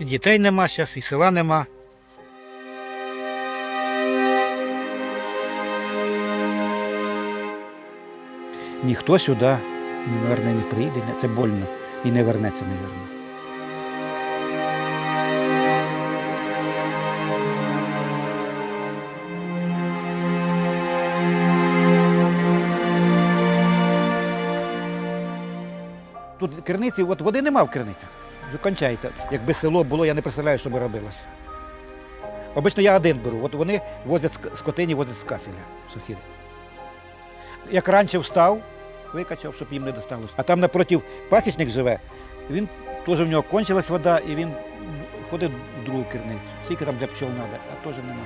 І дітей нема зараз, і села нема. Ніхто сюди, мабуть, не прийде, це больно і не вернеться, мабуть. Тут керниці, от води нема в керницях. Кончається. Якби село було, я не представляю, що би робилося. Обично я один беру. От вони возять скотині, возять з каселя, сусіди. Як раніше встав, викачав, щоб їм не досталося. А там напротив пасічник живе, він теж в нього кончилась вода, і він ходить в другу керницю. Скільки там для пчол треба, а теж нема.